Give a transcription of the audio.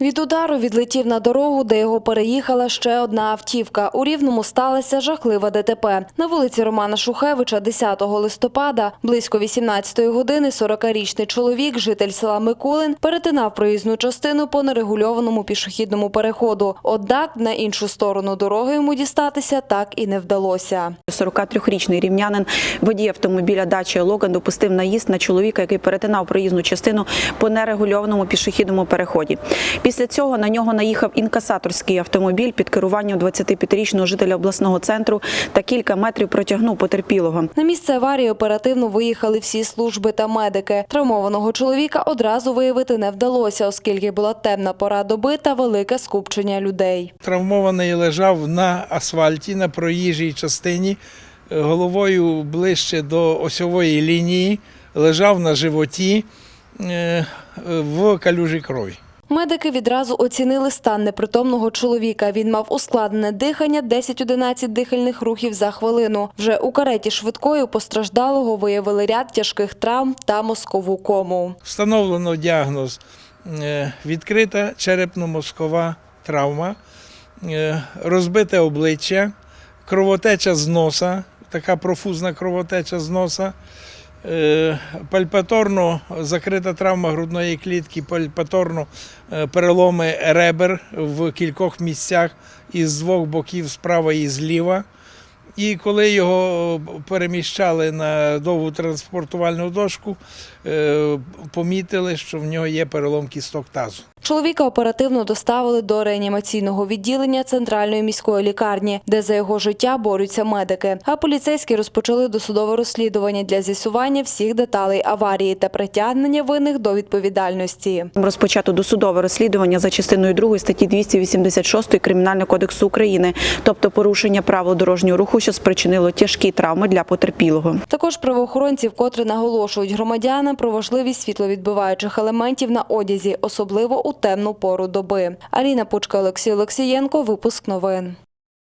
Від удару відлетів на дорогу, де його переїхала ще одна автівка. У Рівному сталася жахлива ДТП. На вулиці Романа Шухевича 10 листопада близько 18 години 40-річний чоловік, житель села Микулин, перетинав проїзну частину по нерегульованому пішохідному переходу. Однак на іншу сторону дороги йому дістатися так і не вдалося. 43-річний рівнянин водій автомобіля Дача Логан допустив наїзд на чоловіка, який перетинав проїзну частину по нерегульованому пішохідному переході. Після цього на нього наїхав інкасаторський автомобіль під керуванням 25-річного жителя обласного центру та кілька метрів протягнув потерпілого. На місце аварії оперативно виїхали всі служби та медики. Травмованого чоловіка одразу виявити не вдалося, оскільки була темна пора доби та велике скупчення людей. Травмований лежав на асфальті на проїжджій частині, головою ближче до осьової лінії, лежав на животі е, в калюжі крові. Медики відразу оцінили стан непритомного чоловіка. Він мав ускладнене дихання 10-11 дихальних рухів за хвилину. Вже у кареті швидкою постраждалого виявили ряд тяжких травм та мозкову кому. Встановлено діагноз е, відкрита черепно-мозкова травма, е, розбите обличчя, кровотеча з носа, така профузна кровотеча з носа. Е, Пальпаторно закрита травма грудної клітки, пальпаторно е, переломи ребер в кількох місцях із двох боків справа і зліва. І коли його переміщали на довгу транспортувальну дошку, е, помітили, що в нього є перелом кісток тазу. Чоловіка оперативно доставили до реанімаційного відділення центральної міської лікарні, де за його життя борються медики. А поліцейські розпочали досудове розслідування для з'ясування всіх деталей аварії та притягнення винних до відповідальності. Розпочато досудове розслідування за частиною 2 статті 286 Кримінального кодексу України, тобто порушення правил дорожнього руху, що спричинило тяжкі травми для потерпілого. Також правоохоронці вкотре наголошують громадянам про важливість світловідбиваючих елементів на одязі, особливо у темну пору доби. Аліна Пучка, Олексій Олексієнко. Випуск новин.